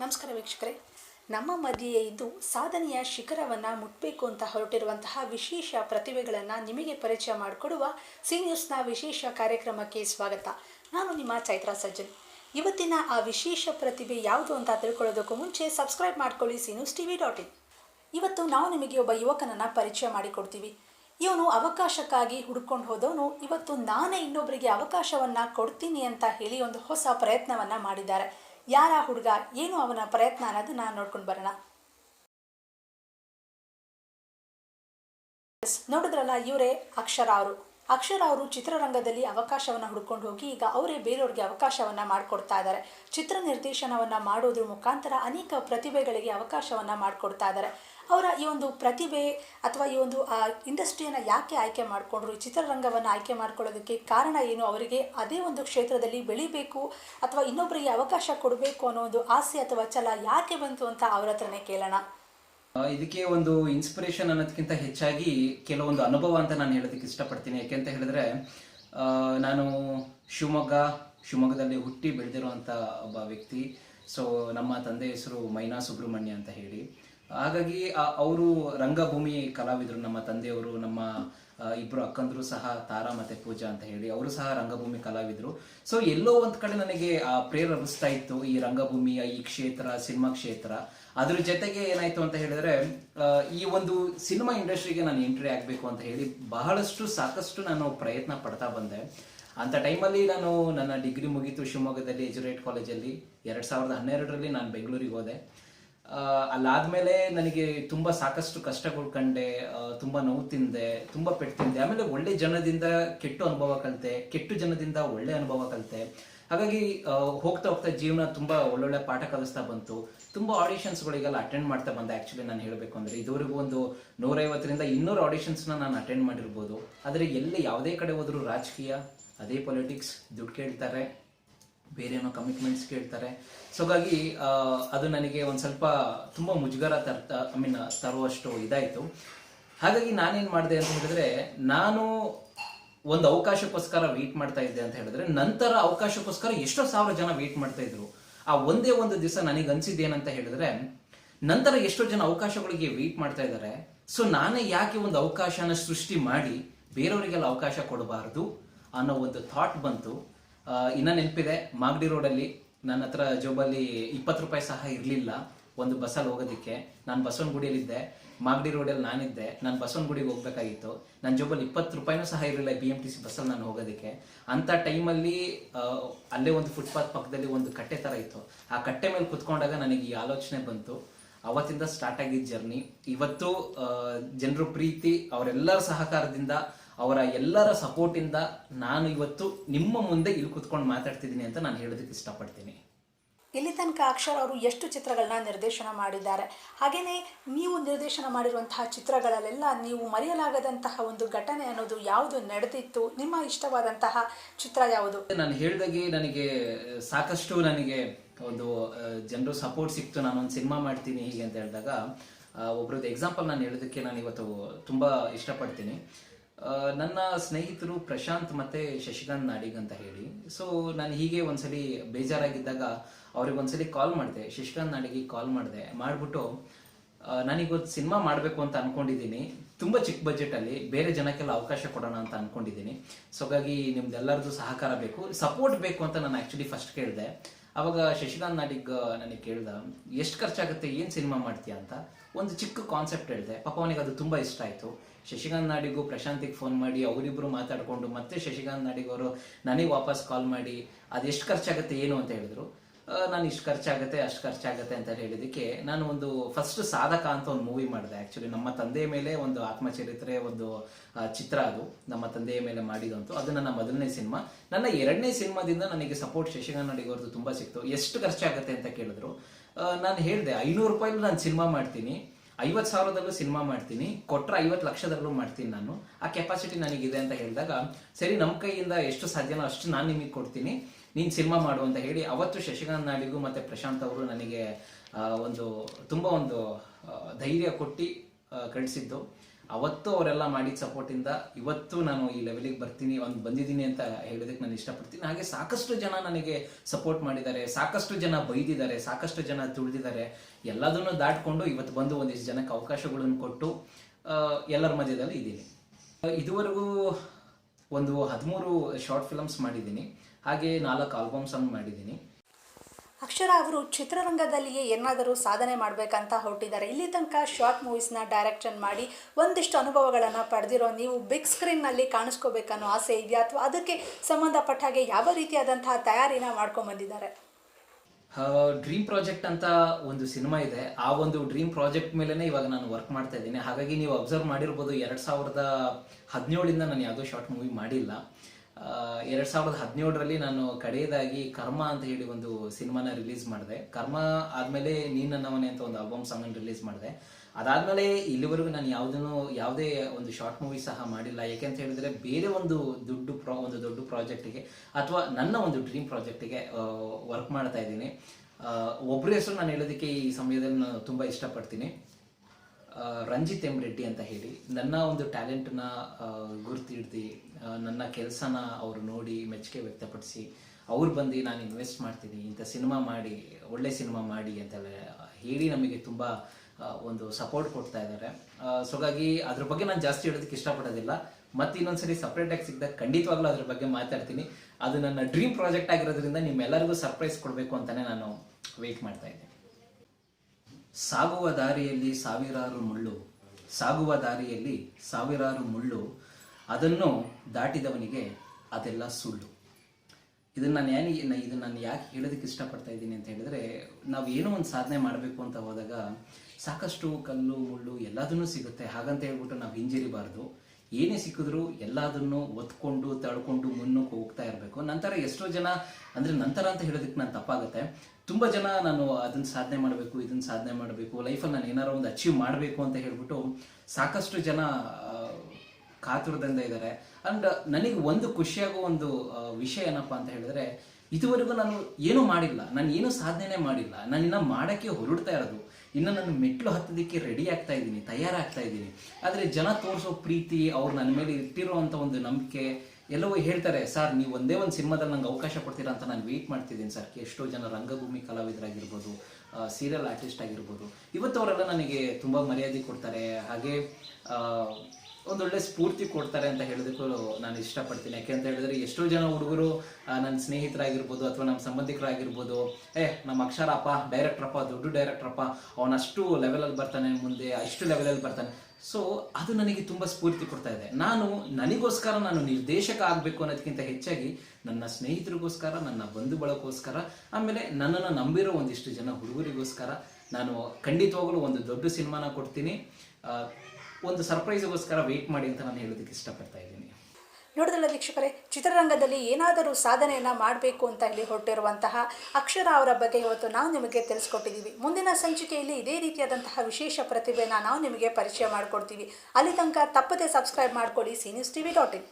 ನಮಸ್ಕಾರ ವೀಕ್ಷಕರೇ. ನಮ್ಮ ಮಧ್ಯೆಯೇ ಇದ್ದು ಸಾಧನೆಯ ಶಿಖರವನ್ನು ಮುಟ್ಟಬೇಕು ಅಂತ ಹೊರಟಿರುವಂತಹ ವಿಶೇಷ ಪ್ರತಿಭೆಗಳನ್ನು ನಿಮಗೆ ಪರಿಚಯ ಮಾಡಿಕೊಡುವ ಸಿ ವಿಶೇಷ ಕಾರ್ಯಕ್ರಮಕ್ಕೆ ಸ್ವಾಗತ. ನಾನು ನಿಮ್ಮ ಚೈತ್ರಾ ಸಜ್ಜನ್. ಇವತ್ತಿನ ಆ ವಿಶೇಷ ಪ್ರತಿಭೆ ಯಾವುದು ಅಂತ ತಿಳ್ಕೊಳ್ಳೋದಕ್ಕೂ ಮುಂಚೆ ಸಬ್ಸ್ಕ್ರೈಬ್ ಮಾಡ್ಕೊಳ್ಳಿ C news TV dot in. ಇವತ್ತು ನಾವು ನಿಮಗೆ ಒಬ್ಬ ಯುವಕನನ್ನು ಪರಿಚಯ ಮಾಡಿಕೊಡ್ತೀವಿ. ಇವನು ಅವಕಾಶಕ್ಕಾಗಿ ಹುಡ್ಕೊಂಡು ಹೋದವನು. ಇವತ್ತು ನಾನೇ ಇನ್ನೊಬ್ಬರಿಗೆ ಅವಕಾಶವನ್ನು ಕೊಡ್ತೀನಿ ಅಂತ ಹೇಳಿ ಒಂದು ಹೊಸ ಪ್ರಯತ್ನವನ್ನು ಮಾಡಿದ್ದಾರೆ. ಯಾರ ಹುಡುಗ, ಏನು ಅವನ ಪ್ರಯತ್ನ ಅನ್ನೋದು ನಾನು ನೋಡ್ಕೊಂಡು ಬರೋಣ. ನೋಡಿದ್ರಲ್ಲ ಇವರೇ ಅಕ್ಷರ ಅವರು. ಅಕ್ಷರ ಅವರು ಚಿತ್ರರಂಗದಲ್ಲಿ ಅವಕಾಶವನ್ನು ಹುಡ್ಕೊಂಡು ಹೋಗಿ ಈಗ ಅವರೇ ಬೇರೆಯವ್ರಿಗೆ ಅವಕಾಶವನ್ನು ಮಾಡಿಕೊಡ್ತಾ ಇದ್ದಾರೆ ಚಿತ್ರ ನಿರ್ದೇಶನವನ್ನು ಮಾಡೋದ್ರ ಮುಖಾಂತರ ಅನೇಕ ಪ್ರತಿಭೆಗಳಿಗೆ ಅವಕಾಶವನ್ನು ಮಾಡಿಕೊಡ್ತಾ ಇದ್ದಾರೆ ಅವರ ಈ ಒಂದು ಪ್ರತಿಭೆ ಅಥವಾ ಈ ಒಂದು, ಆ, ಇಂಡಸ್ಟ್ರಿಯನ್ನು ಯಾಕೆ ಆಯ್ಕೆ ಮಾಡಿಕೊಂಡ್ರು, ಚಿತ್ರರಂಗವನ್ನು ಆಯ್ಕೆ ಮಾಡ್ಕೊಳ್ಳೋದಕ್ಕೆ ಕಾರಣ ಏನು, ಅವರಿಗೆ ಅದೇ ಒಂದು ಕ್ಷೇತ್ರದಲ್ಲಿ ಬೆಳಿಬೇಕು ಅಥವಾ ಇನ್ನೊಬ್ಬರಿಗೆ ಅವಕಾಶ ಕೊಡಬೇಕು ಅನ್ನೋ ಒಂದು ಆಸೆ ಅಥವಾ ಛಲ ಯಾಕೆ ಬಂತು ಅಂತ ಅವರ ಹತ್ರನೇ ಕೇಳೋಣ. ಇದಕ್ಕೆ ಒಂದು ಇನ್ಸ್ಪಿರೇಷನ್ ಅನ್ನೋದಕ್ಕಿಂತ ಹೆಚ್ಚಾಗಿ ಕೆಲವೊಂದು ಅನುಭವ ಅಂತ ನಾನು ಹೇಳೋದಕ್ಕೆ ಇಷ್ಟಪಡ್ತೀನಿ. ಯಾಕೆಂತ ಹೇಳಿದ್ರೆ ನಾನು ಶಿವಮೊಗ್ಗ, ಶಿವಮೊಗ್ಗದಲ್ಲಿ ಹುಟ್ಟಿ ಬೆಳೆದಿರುವಂಥ ಒಬ್ಬ ವ್ಯಕ್ತಿ. ಸೊ ನಮ್ಮ ತಂದೆ ಹೆಸರು ಮೈನಾ ಸುಬ್ರಹ್ಮಣ್ಯ ಅಂತ ಹೇಳಿ. ಹಾಗಾಗಿ ಅವರು ರಂಗಭೂಮಿ ಕಲಾವಿದರು, ನಮ್ಮ ತಂದೆಯವರು, ನಮ್ಮ ಇಬ್ಬರು ಅಕ್ಕಂದ್ರು ಸಹ ತಾರಾ ಮತ್ತೆ ಪೂಜಾ ಅಂತ ಹೇಳಿ ಅವರು ಸಹ ರಂಗಭೂಮಿ ಕಲಾವಿದರು. ಸೊ ಎಲ್ಲೋ ಒಂದ್ ಕಡೆ ನನಗೆ ಆ ಪ್ರೇರೇಪಿಸ್ತಾ ಇತ್ತು ಈ ರಂಗಭೂಮಿಯ ಈ ಕ್ಷೇತ್ರ, ಸಿನಿಮಾ ಕ್ಷೇತ್ರ. ಅದ್ರ ಜೊತೆಗೆ ಏನಾಯ್ತು ಅಂತ ಹೇಳಿದ್ರೆ ಈ ಒಂದು ಸಿನಿಮಾ ಇಂಡಸ್ಟ್ರಿಗೆ ನಾನು ಎಂಟ್ರಿ ಆಗಬೇಕು ಅಂತ ಹೇಳಿ ಬಹಳಷ್ಟು ಸಾಕಷ್ಟು ನಾನು ಪ್ರಯತ್ನ ಪಡ್ತಾ ಬಂದೆ. ಅಂತ ಟೈಮಲ್ಲಿ ನಾನು ನನ್ನ ಡಿಗ್ರಿ ಮುಗಿತು ಶಿವಮೊಗ್ಗದಲ್ಲಿ ಎಜುರೇಟ್ ಕಾಲೇಜಲ್ಲಿ. ಎರಡು ಸಾವಿರದ ಹನ್ನೆರಡರಲ್ಲಿ ನಾನು ಬೆಂಗಳೂರಿಗೆ ಹೋದೆ. ಅಲ್ಲಾದ್ಮೇಲೆ ನನಗೆ ತುಂಬಾ ಸಾಕಷ್ಟು ಕಷ್ಟಗಳು ಕಂಡೆ ತುಂಬ ನೋವು ತಿಂದೆ, ತುಂಬಾ ಪೆಟ್ಟು ತಿಂದೆ. ಆಮೇಲೆ ಒಳ್ಳೆ ಜನದಿಂದ ಕೆಟ್ಟ ಅನುಭವ ಕಲಿತೆ, ಕೆಟ್ಟು ಜನದಿಂದ ಒಳ್ಳೆ ಅನುಭವ ಕಲಿತೆ. ಹಾಗಾಗಿ ಹೋಗ್ತಾ ಹೋಗ್ತಾ ಜೀವನ ತುಂಬಾ ಒಳ್ಳೊಳ್ಳೆ ಪಾಠ ಕಲಿಸ್ತಾ ಬಂತು. ತುಂಬಾ ಆಡಿಷನ್ಸ್ಗಳಿಗೆಲ್ಲ ಅಟೆಂಡ್ ಮಾಡ್ತಾ ಬಂದೆ ಆ್ಯಕ್ಚುಲಿ ನಾನು ಹೇಳಬೇಕು ಅಂದ್ರೆ. ಇದುವರೆಗೂ ಒಂದು ನೂರೈವತ್ತರಿಂದ ಇನ್ನೂರು ಆಡಿಷನ್ಸ್ನ ನಾನು ಅಟೆಂಡ್ ಮಾಡಿರ್ಬೋದು. ಆದರೆ ಎಲ್ಲಿ ಯಾವುದೇ ಕಡೆ ಹೋದರೂ ರಾಜಕೀಯ, ಅದೇ ಪೊಲಿಟಿಕ್ಸ್ ದುಡ್ಡು ಕೇಳ್ತಾರೆ. ಬೇರೆ ಏನೋ ಕಮಿಟ್ಮೆಂಟ್ಸ್ ಕೇಳ್ತಾರೆ. ಸೊ ಹಾಗಾಗಿ ಅದು ನನಗೆ ಒಂದು ಸ್ವಲ್ಪ ತುಂಬ ಮುಜುಗರ ತರ್ತ ಐ ಮೀನ್ ತರುವಷ್ಟು ಇದಾಯಿತು. ಹಾಗಾಗಿ ನಾನೇನು ಮಾಡಿದೆ ಅಂತ ಹೇಳಿದ್ರೆ, ನಾನು ಒಂದು ಅವಕಾಶಕ್ಕೋಸ್ಕರ ವೇಟ್ ಮಾಡ್ತಾ ಇದ್ದೆ ಅಂತ ಹೇಳಿದ್ರೆ, ನಂತರ ಅವಕಾಶಕ್ಕೋಸ್ಕರ ಎಷ್ಟೋ ಸಾವಿರ ಜನ ವೇಟ್ ಮಾಡ್ತಾ ಇದ್ರು. ಆ ಒಂದೇ ಒಂದು ದಿವಸ ನನಗೆ ಅನ್ಸಿದ್ದು ಏನಂತ ಹೇಳಿದ್ರೆ, ನಂತರ ಎಷ್ಟೋ ಜನ ಅವಕಾಶಗಳಿಗೆ ವೇಟ್ ಮಾಡ್ತಾ ಇದ್ದಾರೆ ಸೊ ನಾನೇ ಯಾಕೆ ಒಂದು ಅವಕಾಶನ ಸೃಷ್ಟಿ ಮಾಡಿ ಬೇರೆಯವರಿಗೆಲ್ಲ ಅವಕಾಶ ಕೊಡಬಾರದು ಅನ್ನೋ ಒಂದು ಥಾಟ್ ಬಂತು. ಇನ್ನ ನೆನಪಿದೆ, ಮಾಗಡಿ ರೋಡಲ್ಲಿ ನನ್ನ ಹತ್ರ ಜೋಬಲ್ಲಿ ಇಪ್ಪತ್ತು ರೂಪಾಯಿ ಸಹ ಇರಲಿಲ್ಲ ಒಂದು ಬಸ್ಸಲ್ಲಿ ಹೋಗೋದಕ್ಕೆ. ನಾನು ಬಸವನಗುಡಿಯಲ್ಲಿದ್ದೆ ಮಾಗಡಿ ರೋಡಲ್ಲಿ ನಾನಿದ್ದೆ, ನಾನು ಬಸವನಗುಡಿಗೆ ಹೋಗ್ಬೇಕಾಗಿತ್ತು. ನನ್ನ ಜೋಬಲ್ಲಿ ಇಪ್ಪತ್ತು ರೂಪಾಯಿನೂ ಸಹ ಇರಲಿಲ್ಲ ಬಿ ಎಂ ಟಿ ಸಿ ಬಸ್ಸಲ್ಲಿ ನಾನು ಹೋಗೋದಕ್ಕೆ. ಅಂಥ ಟೈಮಲ್ಲಿ ಅಲ್ಲೇ ಒಂದು ಫುಟ್ಪಾತ್ ಪಕ್ಕದಲ್ಲಿ ಒಂದು ಕಟ್ಟೆ ಥರ ಇತ್ತು. ಆ ಕಟ್ಟೆ ಮೇಲೆ ಕುತ್ಕೊಂಡಾಗ ನನಗೆ ಈ ಆಲೋಚನೆ ಬಂತು. ಅವತ್ತಿಂದ ಸ್ಟಾರ್ಟ್ ಆಗಿದ್ದ ಜರ್ನಿ ಇವತ್ತು ಜನರು ಪ್ರೀತಿ, ಅವರೆಲ್ಲರ ಸಹಕಾರದಿಂದ ಅವರ ಎಲ್ಲರ ಸಪೋರ್ಟಿಂದ ನಾನು ಇವತ್ತು ನಿಮ್ಮ ಮುಂದೆ ಇಲ್ಲಿ ಕುತ್ಕೊಂಡು ಮಾತಾಡ್ತಿದ್ದೀನಿ ಅಂತ ನಾನು ಹೇಳೋದಕ್ಕೆ ಇಷ್ಟಪಡ್ತೀನಿ. ಇಲ್ಲಿ ತನಕ ಅಕ್ಷರ ಅವರು ಎಷ್ಟು ಚಿತ್ರಗಳನ್ನ ನಿರ್ದೇಶನ ಮಾಡಿದ್ದಾರೆ. ಹಾಗೆಯೇ ನೀವು ನಿರ್ದೇಶನ ಮಾಡಿರುವಂತಹ ಚಿತ್ರಗಳಲ್ಲೆಲ್ಲ ನೀವು ಮರೆಯಲಾಗದಂತಹ ಒಂದು ಘಟನೆ ಅನ್ನೋದು ಯಾವುದು ನಡೆದಿತ್ತು? ನಿಮ್ಮ ಇಷ್ಟವಾದಂತಹ ಚಿತ್ರ ಯಾವುದು? ನಾನು ಹೇಳಿದಾಗೆ ನನಗೆ ಸಾಕಷ್ಟು ನನಗೆ ಒಂದು ಜನರು ಸಪೋರ್ಟ್ ಸಿಕ್ತು. ನಾನು ಒಂದು ಸಿನಿಮಾ ಮಾಡ್ತೀನಿ ಹೀಗೆ ಅಂತ ಹೇಳಿದಾಗ ಒಬ್ರದ್ದು ಎಕ್ಸಾಂಪಲ್ ನಾನು ಹೇಳೋದಕ್ಕೆ ನಾನು ಇವತ್ತು ತುಂಬಾ ಇಷ್ಟಪಡ್ತೀನಿ. ನನ್ನ ಸ್ನೇಹಿತರು ಪ್ರಶಾಂತ್ ಮತ್ತೆ ಶಶಿಕಾಂತ್ ನಾಡಿಗ್ ಅಂತ ಹೇಳಿ. ಸೊ ನಾನು ಹೀಗೆ ಒಂದ್ಸಲಿ ಬೇಜಾರಾಗಿದ್ದಾಗ ಅವ್ರಿಗೆ ಒಂದ್ಸಲಿ ಕಾಲ್ ಮಾಡಿದೆ. ಶಶಿಕಾಂತ್ ನಾಡಿಗೆ ಕಾಲ್ ಮಾಡಿದೆ. ಮಾಡ್ಬಿಟ್ಟು ನಾನೀಗೊಂದು ಸಿನಿಮಾ ಮಾಡಬೇಕು ಅಂತ ಅನ್ಕೊಂಡಿದ್ದೀನಿ. ತುಂಬಾ ಚಿಕ್ಕ ಬಜೆಟ್ ಅಲ್ಲಿ ಬೇರೆ ಜನಕ್ಕೆಲ್ಲ ಅವಕಾಶ ಕೊಡೋಣ ಅಂತ ಅನ್ಕೊಂಡಿದ್ದೀನಿ. ಸೊ ಹಾಗಾಗಿ ನಿಮ್ದೆಲ್ಲರದು ಸಹಕಾರ ಬೇಕು. ಸಪೋರ್ಟ್ ಬೇಕು ಅಂತ ನಾನು ಆಕ್ಚುಲಿ ಫಸ್ಟ್ ಕೇಳಿದೆ. ಅವಾಗ ಶಶಿಕಾಂತ್ ನಾಡಿಗ್ ನನಗೆ ಕೇಳ್ದ, ಎಷ್ಟು ಖರ್ಚಾಗುತ್ತೆ? ಏನು ಸಿನಿಮಾ ಮಾಡ್ತೀಯಾ? ಅಂತ. ಒಂದು ಚಿಕ್ಕ ಕಾನ್ಸೆಪ್ಟ್ ಹೇಳಿದೆ. ಪಾಪ ಅವನಿಗೆ ಅದು ತುಂಬಾ ಇಷ್ಟ ಆಯ್ತು. ಶಶಿಕಾಂತ್ ನಾಡಿಗೂ ಪ್ರಶಾಂತಿಗೆ ಫೋನ್ ಮಾಡಿ, ಅವರಿಬ್ರು ಮಾತಾಡಿಕೊಂಡು ಮತ್ತೆ ಶಶಿಕಾಂತ್ ನಾಡಿಗ್ ಅವರು ನನಗೆ ವಾಪಸ್ ಕಾಲ್ ಮಾಡಿ ಅದೆಷ್ಟು ಖರ್ಚಾಗುತ್ತೆ ಏನು ಅಂತ ಹೇಳಿದ್ರು. ನಾನು ಇಷ್ಟು ಖರ್ಚಾಗುತ್ತೆ, ಅಷ್ಟು ಖರ್ಚಾಗುತ್ತೆ ಅಂತ ಹೇಳಿದಕ್ಕೆ ನಾನು ಒಂದು ಫಸ್ಟ್ ಸಾಧಕ ಅಂತ ಒಂದು ಮೂವಿ ಮಾಡಿದೆ. ಆ್ಯಕ್ಚುಲಿ ನಮ್ಮ ತಂದೆಯ ಮೇಲೆ ಒಂದು ಆತ್ಮಚರಿತ್ರೆ, ಒಂದು ಚಿತ್ರ ಅದು. ನಮ್ಮ ತಂದೆಯ ಮೇಲೆ ಮಾಡಿದಂತು. ಅದು ನನ್ನ ಮೊದಲನೇ ಸಿನಿಮಾ. ನನ್ನ ಎರಡನೇ ಸಿನಿಮಾದಿಂದ ನನಗೆ ಸಪೋರ್ಟ್ ಶಶಿಕಾಂತ್ ನಡಿಗೋರ್ದು ತುಂಬಾ ಸಿಕ್ತು. ಎಷ್ಟು ಖರ್ಚಾಗುತ್ತೆ ಅಂತ ಕೇಳಿದ್ರು. ನಾನು ಹೇಳಿದೆ, ಐನೂರು ರೂಪಾಯಿಲು ನಾನು ಸಿನಿಮಾ ಮಾಡ್ತೀನಿ. ಐವತ್ತು ಸಾವಿರದಲ್ಲೂ ಸಿನಿಮಾ ಮಾಡ್ತೀನಿ ಕೊಟ್ಟರೆ ಐವತ್ತು ಲಕ್ಷದಲ್ಲೂ ಮಾಡ್ತೀನಿ ನಾನು. ಆ ಕೆಪಾಸಿಟಿ ನನಗಿದೆ ಅಂತ ಹೇಳಿದಾಗ, ಸರಿ ನಮ್ಮ ಕೈಯಿಂದ ಎಷ್ಟು ಸಾಧ್ಯನೋ ಅಷ್ಟು ನಾನು ನಿಮಗೆ ಕೊಡ್ತೀನಿ. ನೀನು ಸಿನಿಮಾ ಮಾಡು ಅಂತ ಹೇಳಿ ಅವತ್ತು ಶಶಿಕಾಂತ್ ನಾಡಿಗೂ ಮತ್ತು ಪ್ರಶಾಂತ್ ಅವರು ನನಗೆ ಒಂದು ತುಂಬ ಒಂದು ಧೈರ್ಯ ಕೊಟ್ಟು ಕಳಿಸಿದ್ದು. ಅವತ್ತು ಅವರೆಲ್ಲ ಮಾಡಿದ ಸಪೋರ್ಟಿಂದ ಇವತ್ತು ನಾನು ಈ ಲೆವೆಲಿಗೆ ಬರ್ತೀನಿ, ಒಂದು ಬಂದಿದ್ದೀನಿ ಅಂತ ಹೇಳೋದಕ್ಕೆ ನಾನು ಇಷ್ಟಪಡ್ತೀನಿ. ಹಾಗೆ ಸಾಕಷ್ಟು ಜನ ನನಗೆ ಸಪೋರ್ಟ್ ಮಾಡಿದ್ದಾರೆ, ಸಾಕಷ್ಟು ಜನ ಬೈದಿದ್ದಾರೆ, ಸಾಕಷ್ಟು ಜನ ತುಳಿದಿದ್ದಾರೆ. ಎಲ್ಲದನ್ನು ದಾಟ್ಕೊಂಡು ಇವತ್ತು ಬಂದು ಒಂದಿಷ್ಟು ಜನಕ್ಕೆ ಅವಕಾಶಗಳನ್ನು ಕೊಟ್ಟು ಎಲ್ಲರ ಮಧ್ಯದಲ್ಲಿ ಇದ್ದೀನಿ. ಇದುವರೆಗೂ ಒಂದು ಹದಿಮೂರು ಶಾರ್ಟ್ ಫಿಲಮ್ಸ್ ಮಾಡಿದ್ದೀನಿ. ಹಾಗೆ ನಾಲ್ಕು ಆಲ್ಬಮ್ಸ್ ಅನ್ನು ಮಾಡಿದ್ದೀನಿ. ಅಕ್ಷರ ಅವರು ಚಿತ್ರರಂಗದಲ್ಲಿಯೇ ಏನಾದರೂ ಸಾಧನೆ ಮಾಡಬೇಕಂತ ಹೊರಟಿದ್ದಾರೆ. ಇಲ್ಲಿ ತನಕ ಶಾರ್ಟ್ ಮೂವೀಸ್ನ ಡೈರೆಕ್ಷನ್ ಮಾಡಿ ಒಂದಿಷ್ಟು ಅನುಭವಗಳನ್ನು ಪಡೆದಿರೋ ನೀವು ಬಿಗ್ ಸ್ಕ್ರೀನ್ನಲ್ಲಿ ಕಾಣಿಸ್ಕೋಬೇಕನ್ನೋ ಆಸೆ ಇದೆಯಾ? ಅಥವಾ ಅದಕ್ಕೆ ಸಂಬಂಧಪಟ್ಟ ಹಾಗೆ ಯಾವ ರೀತಿಯಾದಂತಹ ತಯಾರಿನ ಮಾಡ್ಕೊಂಬಂದಿದ್ದಾರೆ ಡ್ರೀಮ್ ಪ್ರಾಜೆಕ್ಟ್ ಅಂತ ಒಂದು ಸಿನಿಮಾ ಇದೆ. ಆ ಒಂದು ಡ್ರೀಮ್ ಪ್ರಾಜೆಕ್ಟ್ ಮೇಲೇ ಇವಾಗ ನಾನು ವರ್ಕ್ ಮಾಡ್ತಾ ಇದ್ದೀನಿ. ಹಾಗಾಗಿ ನೀವು ಅಬ್ಸರ್ವ್ ಮಾಡಿರ್ಬೋದು. ಎರಡು ಸಾವಿರದ ಹದಿನೇಳಿಂದ ನಾನು ಯಾವುದೋ ಶಾರ್ಟ್ ಮೂವಿ ಮಾಡಿಲ್ಲ. ಎರಡ್ ಸಾವಿರದ ಹದಿನೇಳರಲ್ಲಿ ನಾನು ಕಡೆಯದಾಗಿ ಕರ್ಮ ಅಂತ ಹೇಳಿ ಒಂದು ಸಿನಿಮಾನ ರಿಲೀಸ್ ಮಾಡಿದೆ. ಕರ್ಮ ಆದ್ಮೇಲೆ ನೀನ್ ನನ್ನವನೇ ಅಂತ ಒಂದು ಆಲ್ಬಮ್ ಸಾಂಗ್ ರಿಲೀಸ್ ಮಾಡಿದೆ. ಅದಾದ್ಮೇಲೆ ಇಲ್ಲಿವರೆಗೂ ನಾನು ಯಾವುದನ್ನು, ಯಾವುದೇ ಒಂದು ಶಾರ್ಟ್ ಮೂವಿ ಸಹ ಮಾಡಿಲ್ಲ. ಯಾಕೆ ಅಂತ ಹೇಳಿದ್ರೆ ಬೇರೆ ಒಂದು ದುಡ್ಡು ಪ್ರಾ ಒಂದು ದೊಡ್ಡ ಪ್ರಾಜೆಕ್ಟಿಗೆ ಅಥವಾ ನನ್ನ ಒಂದು ಡ್ರೀಮ್ ಪ್ರಾಜೆಕ್ಟಿಗೆ ವರ್ಕ್ ಮಾಡ್ತಾ ಇದ್ದೀನಿ. ಒಬ್ಬರ ಹೆಸರು ನಾನು ಹೇಳೋದಕ್ಕೆ ಈ ಸಮಯದಲ್ಲಿ ನಾನು ತುಂಬ ಇಷ್ಟಪಡ್ತೀನಿ. ರಂಜಿತ್ ಎಂ ಅಂತ ಹೇಳಿ, ನನ್ನ ಒಂದು ಟ್ಯಾಲೆಂಟ್ನ ಗುರುತಿಡ್ದು ನನ್ನ ಕೆಲಸನ ಅವರು ನೋಡಿ ಮೆಚ್ಚುಗೆ ವ್ಯಕ್ತಪಡಿಸಿ, ಅವ್ರು ಬಂದು ನಾನು ಇನ್ವೆಸ್ಟ್ ಮಾಡ್ತೀನಿ, ಇಂಥ ಸಿನಿಮಾ ಮಾಡಿ, ಒಳ್ಳೆ ಸಿನಿಮಾ ಮಾಡಿ ಅಂತೆಲ್ಲ ಹೇಳಿ ನಮಗೆ ತುಂಬ ಒಂದು ಸಪೋರ್ಟ್ ಕೊಡ್ತಾ ಇದ್ದಾರೆ. ಸೊ ಹಾಗಾಗಿ ಅದ್ರ ಬಗ್ಗೆ ನಾನು ಜಾಸ್ತಿ ಹೇಳೋದಕ್ಕೆ ಇಷ್ಟಪಡೋದಿಲ್ಲ. ಮತ್ತೆ ಇನ್ನೊಂದ್ಸರಿ ಸಪ್ರೇಟ್ ಆಗಿ ಸಿಕ್ಕಿದಾಗ ಖಂಡಿತವಾಗ್ಲೂ ಅದ್ರ ಬಗ್ಗೆ ಮಾತಾಡ್ತೀನಿ. ಅದು ನನ್ನ ಡ್ರೀಮ್ ಪ್ರಾಜೆಕ್ಟ್ ಆಗಿರೋದ್ರಿಂದ ನಿಮ್ಮೆಲ್ಲರಿಗೂ ಸರ್ಪ್ರೈಸ್ ಕೊಡಬೇಕು ಅಂತಲೇ ನಾನು ವೆಯ್ಟ್ ಮಾಡ್ತಾ ಇದ್ದೀನಿ. ಸಾಗುವ ದಾರಿಯಲ್ಲಿ ಸಾವಿರಾರು ಮುಳ್ಳು, ಸಾಗುವ ದಾರಿಯಲ್ಲಿ ಸಾವಿರಾರು ಮುಳ್ಳು, ಅದನ್ನು ದಾಟಿದವನಿಗೆ ಅದೆಲ್ಲ ಸುಳ್ಳು. ಇದನ್ನು ನಾನು ಏನಿ ಇದನ್ನು ನಾನು ಯಾಕೆ ಹೇಳೋದಕ್ಕೆ ಇಷ್ಟಪಡ್ತಾ ಇದ್ದೀನಿ ಅಂತ ಹೇಳಿದ್ರೆ, ನಾವು ಏನೋ ಒಂದು ಸಾಧನೆ ಮಾಡಬೇಕು ಅಂತ ಹೋದಾಗ ಸಾಕಷ್ಟು ಕಲ್ಲು, ಮುಳ್ಳು ಎಲ್ಲದನ್ನೂ ಸಿಗುತ್ತೆ. ಹಾಗಂತ ಹೇಳ್ಬಿಟ್ಟು ನಾವು ಹಿಂಜರಿಬಾರ್ದು. ಏನೇ ಸಿಕ್ಕಿದ್ರು ಎಲ್ಲದನ್ನು ಒತ್ಕೊಂಡು ತಳ್ಕೊಂಡು ಮುನ್ನಕ್ಕೆ ಹೋಗ್ತಾ ಇರಬೇಕು. ನಂತರ ಎಷ್ಟೋ ಜನ, ಅಂದ್ರೆ ನಂತರ ಅಂತ ಹೇಳೋದಕ್ಕೆ ನಾನು ತಪ್ಪಾಗುತ್ತೆ. ತುಂಬ ಜನ ನಾನು ಅದನ್ನ ಸಾಧನೆ ಮಾಡಬೇಕು, ಇದನ್ನ ಸಾಧನೆ ಮಾಡಬೇಕು, ಲೈಫಲ್ಲಿ ನಾನು ಏನಾರು ಒಂದು ಅಚೀವ್ ಮಾಡಬೇಕು ಅಂತ ಹೇಳ್ಬಿಟ್ಟು ಸಾಕಷ್ಟು ಜನ ಕಾತುರದಿಂದ ಇದ್ದಾರೆ. ಅಂಡ್ ನನಗೆ ಒಂದು ಖುಷಿಯಾಗೋ ಒಂದು ವಿಷಯ ಏನಪ್ಪ ಅಂತ ಹೇಳಿದ್ರೆ, ಇದುವರೆಗೂ ನಾನು ಏನೂ ಮಾಡಿಲ್ಲ. ನಾನು ಏನು ಸಾಧನೆ ಮಾಡಿಲ್ಲ. ನಾನು ಇನ್ನು ಮಾಡೋಕ್ಕೆ ಹೊರಡ್ತಾ ಇರೋದು. ಇನ್ನು ನಾನು ಮೆಟ್ಲು ಹತ್ತೋದಕ್ಕೆ ರೆಡಿ ಆಗ್ತಾ ಇದ್ದೀನಿ, ತಯಾರಾಗ್ತಾ ಇದ್ದೀನಿ. ಆದರೆ ಜನ ತೋರಿಸೋ ಪ್ರೀತಿ, ಅವ್ರು ನನ್ನ ಮೇಲೆ ಇಟ್ಟಿರುವಂಥ ಒಂದು ನಂಬಿಕೆ, ಎಲ್ಲವೂ ಹೇಳ್ತಾರೆ, ಸರ್, ನೀವು ಒಂದೇ ಒಂದು ಸಿನಿಮಾದಲ್ಲಿ ನಂಗೆ ಅವಕಾಶ ಕೊಡ್ತೀರಾ ಅಂತ ನಾನು ವೆಯ್ಟ್ ಮಾಡ್ತಿದ್ದೀನಿ ಸರ್. ಎಷ್ಟೋ ಜನ ರಂಗಭೂಮಿ ಕಲಾವಿದರಾಗಿರ್ಬೋದು ಸೀರಿಯಲ್ ಆರ್ಟಿಸ್ಟ್ ಆಗಿರ್ಬೋದು. ಇವತ್ತು ಅವರೆಲ್ಲ ನನಗೆ ತುಂಬ ಮರ್ಯಾದೆ ಕೊಡ್ತಾರೆ. ಹಾಗೆ ಒಂದೊಳ್ಳೆ ಸ್ಫೂರ್ತಿ ಕೊಡ್ತಾರೆ ಅಂತ ಹೇಳೋದಕ್ಕೂ ನಾನು ಇಷ್ಟಪಡ್ತೀನಿ. ಯಾಕೆ ಅಂತ ಹೇಳಿದ್ರೆ ಎಷ್ಟೋ ಜನ ಹುಡುಗರು ನನ್ನ ಸ್ನೇಹಿತರಾಗಿರ್ಬೋದು ಅಥವಾ ನಮ್ಮ ಸಂಬಂಧಿಕರಾಗಿರ್ಬೋದು, ಏ, ನಮ್ಮ ಅಕ್ಷರಪ್ಪ, ಡೈರೆಕ್ಟ್ರಪ್ಪ, ದೊಡ್ಡ ಡೈರೆಕ್ಟ್ರಪ್ಪ ಅವನಷ್ಟು ಲೆವೆಲಲ್ಲಿ ಬರ್ತಾನೆ ಮುಂದೆ, ಅಷ್ಟು ಲೆವೆಲಲ್ಲಿ ಬರ್ತಾನೆ. ಸೊ ಅದು ನನಗೆ ತುಂಬ ಸ್ಫೂರ್ತಿ ಕೊಡ್ತಾ ಇದೆ. ನಾನು, ನನಗೋಸ್ಕರ ನಾನು ನಿರ್ದೇಶಕ ಆಗಬೇಕು ಅನ್ನೋದಕ್ಕಿಂತ ಹೆಚ್ಚಾಗಿ ನನ್ನ ಸ್ನೇಹಿತರಿಗೋಸ್ಕರ, ನನ್ನ ಬಂಧು ಬಳಗೋಸ್ಕರ ಆಮೇಲೆ ನನ್ನನ್ನು ನಂಬಿರೋ ಒಂದಿಷ್ಟು ಜನ ಹುಡುಗರಿಗೋಸ್ಕರ ನಾನು ಖಂಡಿತವಾಗಲೂ ಒಂದು ದೊಡ್ಡ ಸಿನಿಮಾನ ಕೊಡ್ತೀನಿ. ಒಂದು ಸರ್ಪ್ರೈಸ್ಗೋಸ್ಕರ ವೇಟ್ ಮಾಡಿ ಅಂತ ನಾನು ಹೇಳೋದಕ್ಕೆ ಇಷ್ಟಪಡ್ತಾ ಇದ್ದೀನಿ. ನೋಡಿದ್ರಲ್ಲ ವೀಕ್ಷಕರೇ, ಚಿತ್ರರಂಗದಲ್ಲಿ ಏನಾದರೂ ಸಾಧನೆಯನ್ನು ಮಾಡಬೇಕು ಅಂತ ಇಲ್ಲಿ ಹೊರಟಿರುವಂತಹ ಅಕ್ಷರ ಅವರ ಬಗ್ಗೆ ಇವತ್ತು ನಾವು ನಿಮಗೆ ತಿಳಿಸ್ಕೊಟ್ಟಿದ್ದೀವಿ. ಮುಂದಿನ ಸಂಚಿಕೆಯಲ್ಲಿ ಇದೇ ರೀತಿಯಾದಂತಹ ವಿಶೇಷ ಪ್ರತಿಭೆನ ನಾವು ನಿಮಗೆ ಪರಿಚಯ ಮಾಡಿಕೊಡ್ತೀವಿ. ಅಲ್ಲಿ ತನಕ ತಪ್ಪದೆ ಸಬ್ಸ್ಕ್ರೈಬ್ ಮಾಡ್ಕೊಳ್ಳಿ C news TV dot in